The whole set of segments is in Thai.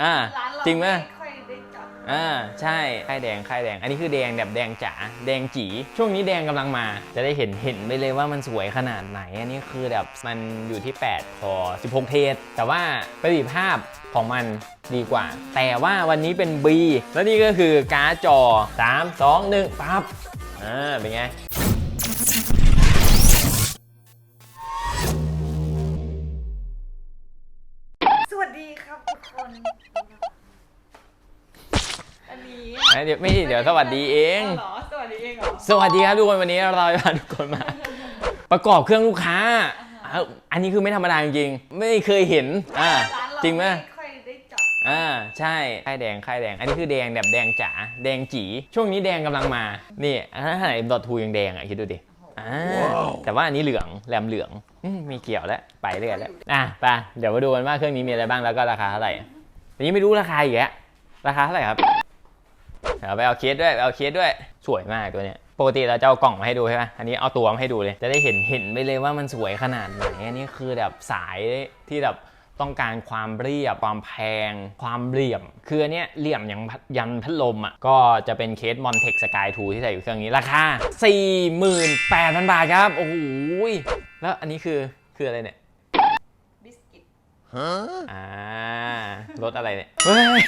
อ่าร้านเราจริงไหมค่อยได้จับอ่าใช่ค่ายแดงค่ายแดง อันนี้คือแดงแบบแดงจ๋าแดงจีช่วงนี้แดงกำลังมา จะได้เห็นเห็นไปเลยว่ามันสวยขนาดไหน อันนี้คือแบบมันอยู่ที่ 8 คอ 16 เทสแต่ว่าประสิทธิภาพของมันดีกว่า แต่ว่าวันนี้เป็น B แล้วนี่ก็คือการ์ดจอ 3 2 1ปั๊บอ่าเป็นไง เดี๋ยวไม่เดี๋ยวสวัสดีเองาเหรอสวัสดีเองเหรอสวัสดีครับทุกคนวันนี้เราจะพาทุกคนมา ประกอบเครื่องลูกค้าอ้าวอันนี้คือไม่ธรรมดาจริงๆไม่เคยเห็นอ่าร้านเราจริงไหมค่อยได้จับอ่าใช่ค่ายแดงค่ายแดง อันนี้คือแดงแบบแดงจ๋าแดงจีช่วงนี้แดงกำลังมา นี่ถ้าไหนดอททูยังแดงอะคิดดูดิอ่าแต่ว่าอันนี้เหลืองแหลมเหลืองอืมไม่เกี่ยวแล้วไปเรื่อยแล้วอะไปเดี๋ยวมาดูกันว่าเครื่องนี้มีอะไรบ้างแล้วก็ราคาเท่าไหร่อันนี้ไม่รู้ราคาอีกแล้วราคาเท่าไหร่ครับ เอาไปเอาเคสด้วยไปเอาเคสด้วย สวยมากตัวเนี้ยปกติเราจะเอากล่องมาให้ดูใช่ไหมอันนี้เอาตัวมาให้ดูเลย จะได้เห็นเห็นไปเลยว่ามันสวยขนาดไหน อันนี้คือแบบสายที่แบบต้องการความเรียบ ความแพง ความเหลี่ยม คืออันเนี้ยเหลี่ยมอย่างพัดยันพัดลมอะ ก็จะเป็นเคส Montech Sky 2 ที่ใส่อยู่เครื่องนี้ ราคา 48,000 บาทครับ โอ้โหยแล้วอันนี้คือคืออะไรเนี่ยบิสกิตอ่ารถอะไรเนี่ยเฮ้ย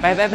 ไปไปไป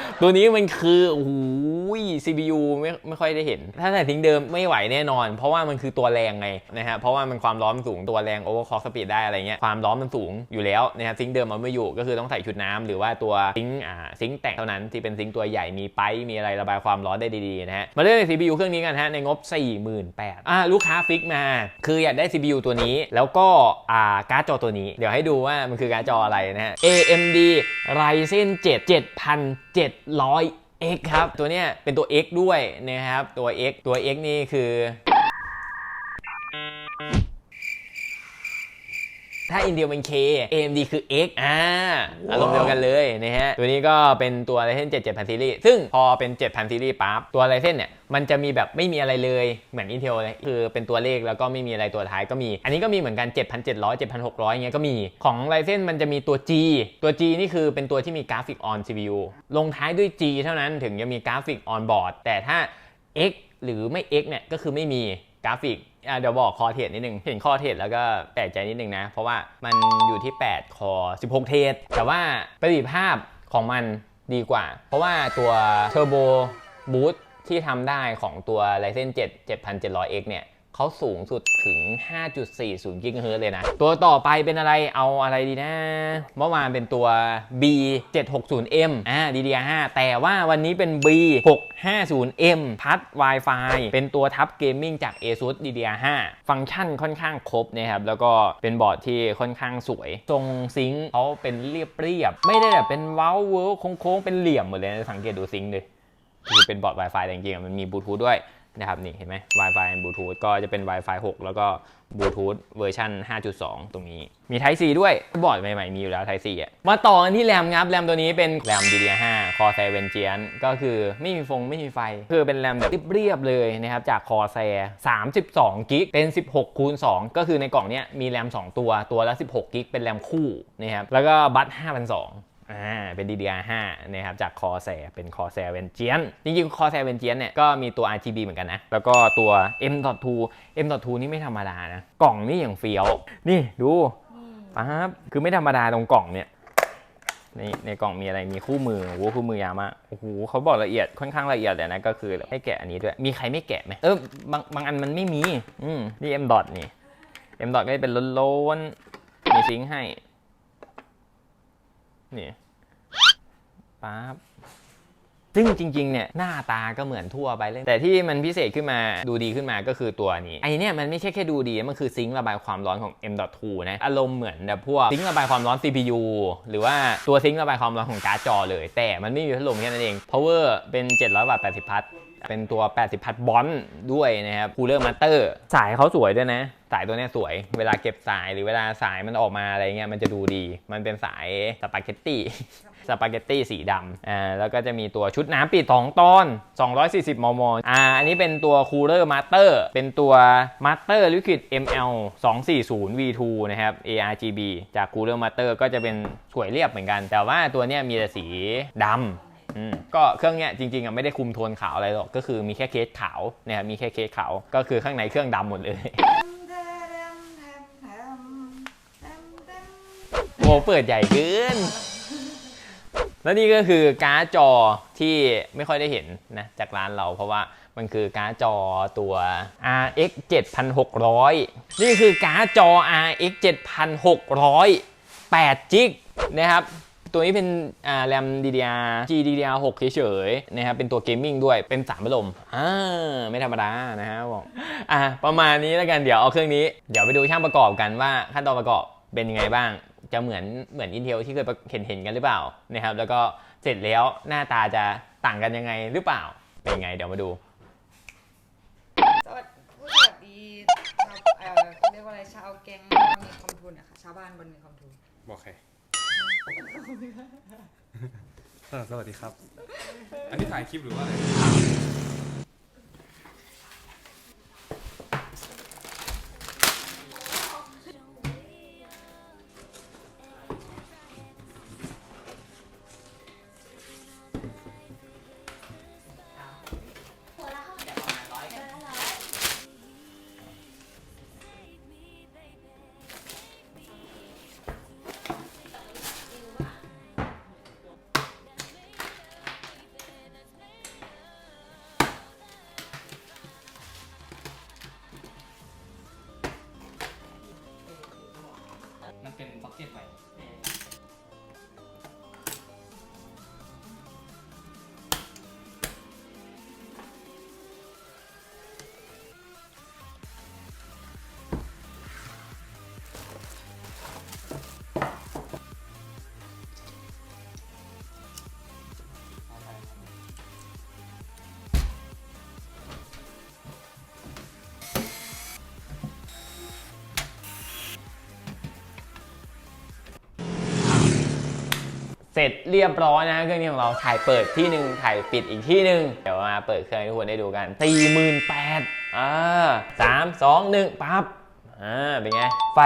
ตัวนี้มันคือโอ้โหย CPU ไม่ไม่ค่อยได้เห็น ถ้าใส่ทิ้งเดิมไม่ไหวแน่นอน เพราะว่ามันคือตัวแรงไงนะฮะเพราะว่ามันความร้อนสูงตัวแรง overclock speed ได้อะไรเงี้ยความร้อนมันสูงอยู่แล้วนะครับซิงเดิมมันไม่อยู่ก็คือต้องใส่ชุดน้ำหรือว่าตัวซิงอ่าซิงแต่งเท่านั้นที่เป็นซิงตัวใหญ่มีไปมีอะไรระบายความร้อนได้ดีๆนะฮะมาเรื่องใน CPU เครื่องนี้กันฮะในงบ 48,000อ่าลูกค้าฟิกมา คืออยากได้ CPU ตัวนี้ แล้วก็อ่าการ์ดจอตัวนี้ เดี๋ยวให้ดูว่ามันคือการ์ดจออะไรนะฮะ AMD Ryzen 7 7700 X ครับ ตัวเนี้ยเป็นตัว X ด้วยนะครับ ตัว X ตัว X นี่คือ ถ้า Intel เป็น K AMD คือ X อ่าอารมณ์เดียวกันเลยนะฮะ ตัวนี้ก็เป็นตัว Ryzen 7 7000 Series ซึ่งพอเป็น 7000 Series ปั๊บตัว Ryzen เนี่ยมันจะมีแบบไม่มีอะไรเลยเหมือน Intel เลยคือเป็นตัวเลขแล้วก็ไม่มีอะไรตัวท้ายก็มี อันนี้ก็มีเหมือนกัน 7,700 7,600อย่างเงี้ยก็มีของ Ryzen มันจะมีตัว G ตัว G นี่คือเป็นตัวที่มีกราฟิก on CPU ลงท้ายด้วย G เท่านั้นถึงจะมีกราฟิก on board แต่ถ้า X หรือไม่ X เนี่ยก็คือไม่มี กราฟิกเดี๋ยวบอกคอเทสนิดนึง เห็นคอเทสแล้วก็แปลกใจนิดนึงนะ เพราะว่ามันอยู่ที่ 8 คอ 16 เทสแต่ว่าประสิทธิภาพของมันดีกว่า เพราะว่าตัวเทอร์โบบูทที่ทำได้ของตัว Ryzen 7 7700X เนี่ย เขาสูงสุดถึง 5.40 กิกะเฮิรตซ์เลยนะ ตัวต่อไปเป็นอะไร เอาอะไรดีนะ เมื่อวานเป็นตัว B760M อ่า DDR5 แต่ว่าวันนี้เป็น B650M พัด Wi-Fi เป็นตัวทับเกมมิ่งจาก ASUS DDR5 ฟังก์ชันค่อนข้างครบนะครับ แล้วก็เป็นบอร์ดที่ค่อนข้างสวย ทรงซิงค์เขาเป็นเรียบๆไม่ได้แบบเป็นเว้าเวิร์โค้งๆ เป็นเหลี่ยมหมดเลยนะสังเกตดูซิงค์ดิคือเป็นบอร์ด Wi-Fi แต่จริงๆมันมีบลูทูธด้วย นะครับนี่เห็นไหม Wi-Fi บลูทูธก็จะเป็น Wi-Fi 6 แล้วก็บลูทูธเวอร์ชัน5.2 ตรงนี้ มี Type C ด้วย บอร์ดใหม่ๆ มีอยู่แล้ว Type C อะ มาต่อกันที่แรมครับแรมตัวนี้เป็นแรม DDR5 Corsair Vengeance ก็คือไม่มีฟงไม่มีไฟ คือเป็นแรมแบบเรียบๆเลยนะครับ จาก Corsair 32กิกเป็น 16คูณ2ก็คือในกล่องเนี้ยมีแรม2 ตัวตัวละ 16กิกเป็นแรมคู่นะครับแล้วก็บัต5,200 อ่าเป็น DDR5 นะครับจาก Corsair เป็น Corsair v e n g e a n จริงๆ Corsair v e n g e a n เนี่ยก็มีตัว RGB เหมือนกันนะ แล้วก็ตัว M.2 M.2 นี่ไม่ธรรมดานะ กล่องนี่อย่างเฟี้ยว นี่ดูปั๊บคือไม่ธรรมดาตรงกล่องเนี่ยในในกล่องมีอะไรมีคู่มือโอ้โหคู่มือยาวมากโอ้โหเขาบอกละเอียดค่อนข้างละเอียดเลยนะก็คือให้แกะอันนี้ด้วย มีใครไม่แกะไหมเออบางบางอันมันไม่มี อืมนี่ M. นี่ M. ก็จะเป็นล้นๆมีซิงให้ นี่ปั๊บซึ่งจริงๆ เนี่ยหน้าตาก็เหมือนทั่วไปเลย แต่ที่มันพิเศษขึ้นมาดูดีขึ้นมาก็คือตัวนี้ ไอเนี่ยมันไม่ใช่แค่ดูดี มันคือซิงค์ระบายความร้อนของ M.2 นะ อารมณ์เหมือนแบบพวกซิงค์ระบายความร้อน CPU หรือว่าตัวซิงค์ระบายความร้อนของการ์ดจอเลย แต่มันไม่มีพัดลมแค่นั้นเอง power เป็น700วัตต์80พัท เป็นตัว 80 พัดบอลด้วยนะครับคูลเลอร์มาสเตอร์สายเขาสวยด้วยนะ สายตัวเนี้ยสวย เวลาเก็บสายหรือเวลาสายมันออกมาอะไรเงี้ยมันจะดูดี มันเป็นสายสปาเกตตี้สปาเกตตี้สีดำอ่าแล้วก็จะมีตัวชุดน้ำปิด2ตอน 240 มม อ่า อันนี้เป็นตัวคูลเลอร์มาสเตอร์ เป็นตัวมาสเตอร์ลิควิด ML 240 V2 นะครับ ARGB จากคูลเลอร์มาสเตอร์ก็จะเป็นสวยเรียบเหมือนกัน แต่ว่าตัวเนี้ยมีแต่สีดำอืม ก็เครื่องเนี้ยจริงๆอะไม่ได้คุมโทนขาวอะไรหรอก ก็คือมีแค่เคสขาวนะครับมีแค่เคสขาวก็คือข้างในเครื่องดำหมดเลย โอ้เปิดใหญ่เกิน แล้วนี่ก็คือการ์ดจอที่ไม่ค่อยได้เห็นนะจากร้านเราเพราะว่ามันคือการ์ดจอตัว RX 7600 นี่คือการ์ดจอ RX 7600 8 g ิกนะครับ ตัวนี้เป็นอ่าแรม DDR GDDR6 เฉยๆนะครับเป็นตัวเกมมิ่งด้วยเป็น3พัดลมอ่าไม่ธรรมดานะฮะบอกอะประมาณนี้แล้วกันเดี๋ยวเอาเครื่องนี้เดี๋ยวไปดูช่างประกอบกันว่าขั้นตอนประกอบเป็นยังไงบ้าง จะเหมือนเหมือน Intel ที่เคยเห็นเห็นกันหรือเปล่านะครับแล้วก็เสร็จแล้วหน้าตาจะต่างกันยังไงหรือเปล่า เป็นยังไงเดี๋ยวมาดูสวัสดีผู้สวัสดีชาวเอ่อเรียกว่าอะไรชาวแก๊งบนมีคอมทุนอะค่ะชาวบ้านบนมีคอมทุนบอกใครเออ สวัสดีครับ อันนี้ถ่ายคลิปหรือว่าอะไร เสร็จเรียบร้อยนะเครื่องนี้ของเราถ่ายเปิดที่หนึ่งถ่ายปิดอีกที่หนึ่งเดี๋ยวมาเปิดเครื่องให้ทุกคนได้ดูกัน48,000อ่าสามสองหนึ่งปั๊บอ่าเป็นไงไฟ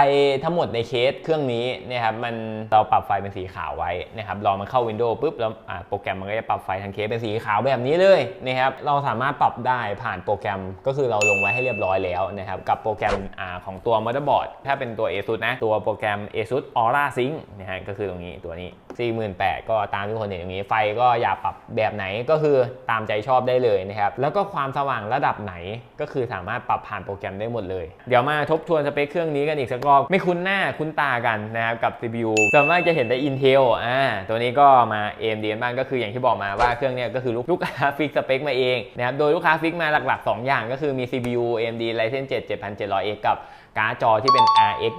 ทั้งหมดในเคสเครื่องนี้นะครับมันเราปรับไฟเป็นสีขาวไว้นะครับรอมันเข้า Windows ปุ๊บแล้วโปรแกรมมันก็จะปรับไฟทั้งเคสเป็นสีขาวแบบนี้เลยนะครับเราสามารถปรับได้ผ่านโปรแกรมก็คือเราลงไว้ให้เรียบร้อยแล้วนะครับกับโปรแกรมอ่าของตัว motherboard ถ้าเป็นตัว ASUS นะตัวโปรแกรม ASUS Aura Sync นะฮะก็คือตรงนี้ตัวนี้ 48,000 ก็ตามที่คนเห็นอย่างนี้ ไฟก็อยากปรับแบบไหนก็คือตามใจชอบได้เลยนะครับ แล้วก็ความสว่างระดับไหนก็คือสามารถปรับผ่านโปรแกรมได้หมดเลย เดี๋ยวมาทบทวนสเปคเครื่องนี้กันอีกสักรอบ ไม่คุ้นหน้าคุ้นตากันนะครับกับ CPU ส่วนมากจะเห็นแต่ Intel อ่าตัวนี้ก็มา AMD บ้างก็คืออย่างที่บอกมาว่าเครื่องเนี้ยก็คือลูกลูกค้าฟิกสเปคมาเองนะครับโดยลูกค้าฟิกมาหลักๆ 2 อย่างก็คือมี CPU AMD Ryzen 7 7700X กับ การ์ดจอที่เป็น RX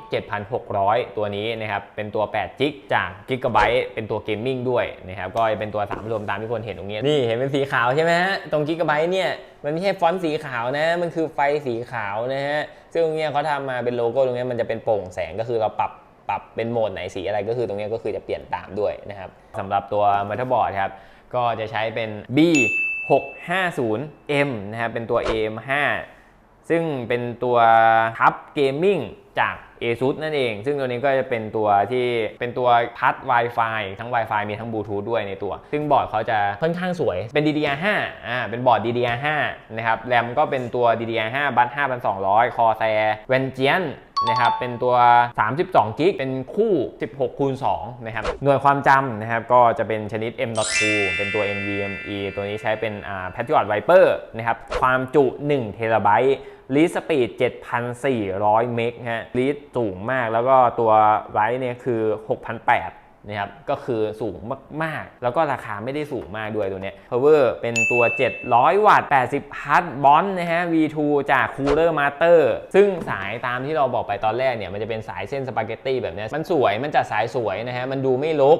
7600 ตัวนี้นะครับ เป็นตัว8 g b จาก Gigabyte เป็นตัวเกมมิ่งด้วยนะครับ ก็เป็นตัว 3 รวมตามที่คนเห็นตรงนี้ นี่เห็นเป็นสีขาวใช่ไหมฮะ ตรง Gigabyte เนี่ย มันไม่ใช่ฟอนต์สีขาวนะ มันคือไฟสีขาวนะฮะ ซึ่งตรงเนี้ยเขาทำมาเป็นโลโก้ตรงเนี้ยมันจะเป็นโปร่งแสงก็คือเราปรับปรับเป็นโหมดไหนสีอะไรก็คือตรงเนี้ยก็คือจะเปลี่ยนตามด้วยนะครับสำหรับตัว motherboard ครับ ก็จะใช้เป็น B 650M นะครับ เป็นตัว AM5 ซึ่งเป็นตัวทับเกมมิ่งจาก ASUS นั่นเอง ซึ่งตัวนี้ก็จะเป็นตัวที่เป็นตัวพัด Wi-Fi ทั้ง Wi-Fi มีทั้งบลูทูธด้วยในตัว ซึ่งบอร์ดเขาจะค่อนข้างสวย เป็น DDR5 อ่า เป็นบอร์ด DDR5 นะครับ แรมก็เป็นตัว DDR5 บัต5200 Corsair Vengeance น นะครับเป็นตัว 32 กิกเป็นคู่ 16คูณ2นะครับหน่วยความจำนะครับก็จะเป็นชนิด M.2 เป็นตัว NVMe ตัวนี้ใช้เป็นอ่า Patriot Viper นะครับความจุ1เทราไบต์รีสปีด 7,400 เมกฮะรีสสูงมากแล้วก็ตัวไรเนี่ยคือ 6,800 นะครับก็คือสูงมากๆ แล้วก็ราคาไม่ได้สูงมากด้วยตัวเนี้ย power เป็นตัว 700 วัตต์ 80พัทบอลนะฮะ V2 จาก Cooler Master ซึ่งสายตามที่เราบอกไปตอนแรกเนี่ย มันจะเป็นสายเส้นสปาเกตตี้แบบนี้มันสวยมันจัดสายสวยนะฮะ มันดูไม่รก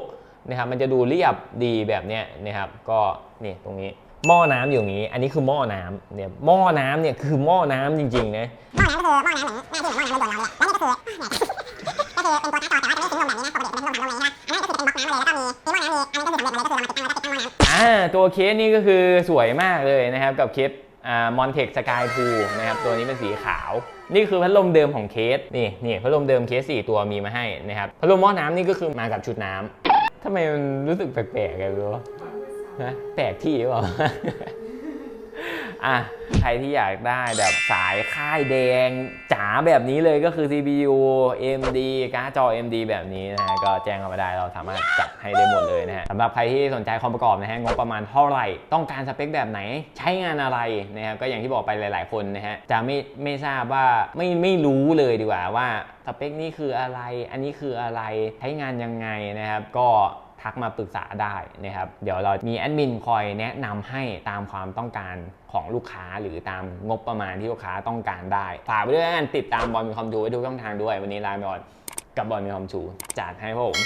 นะครับมันจะดูเรียบดีแบบเนี้ยนะครับก็นี่ตรงนี้หม้อน้ำอยู่างนี้ อันนี้คือหม้อน้ำเนี่ย หม้อน้ำเนี่ยคือหม้อน้ำจริงๆนะ หม้อน้ำก็คือหม้อน้ำเหมือนหน้าที่หม้อน้ำบนโดนเราเลยแล้วนี่ก็คือ คือเป็นตัวคัดกรอแต่ว่าจะไม่ทิ้งลมแบบนี้นะปกติมันทิ้งลมผ่านลมเลยนะอันนี้ก็คือเป็นบล็อกน้ำเลยแล้วก็มีมีหม้อน้ำมีอันนี้ก็คือสำเร็จมาเลยก็คือเรามาติดตั้งแล้วก็ติดตั้งหม้อน้ำอ่าตัวเคสนี่ก็คือสวยมากเลยนะครับกับเคสอ่ามอนเทคสกายพูนะครับตัวนี้เป็นสีขาว นี่คือพัดลมเดิมของเคสนี่นี่พัดลมเดิมเคสสี่ตัวมีมาให้นะครับพัดลมหม้อน้ำนี่ก็คือมากับชุดน้ำทำไมมันรู้สึกแปลกๆกันรู้นะแปลกที่หรือเปล่า อะใครที่อยากได้แบบสายค่ายแดงจ๋าแบบนี้เลยก็คือ CPU AMD การ์ดจอ AMD แบบนี้นะฮะก็แจ้งเข้ามาได้เราสามารถจัดให้ได้หมดเลยนะฮะสำหรับใครที่สนใจคอมประกอบนะฮะงบประมาณเท่าไหร่ต้องการสเปคแบบไหนใช้งานอะไรนะครับก็อย่างที่บอกไปหลาย ๆ คนนะฮะจะไม่ไม่ทราบว่าไม่ไม่รู้เลยดีกว่าว่าสเปคนี้คืออะไร อันนี้คืออะไรใช้งานยังไงนะครับก็ ทักมาปรึกษาได้นะครับเดี๋ยวเรามีแอดมินคอยแนะนำให้ตามความต้องการของลูกค้าหรือตามงบประมาณที่ลูกค้าต้องการได้ฝากไปด้วยกันติดตามบอลมีความชูไว้ทุกช่องทางด้วย วันนี้ลาไปก่อนกับบอลมีความชูจัดให้พวกผม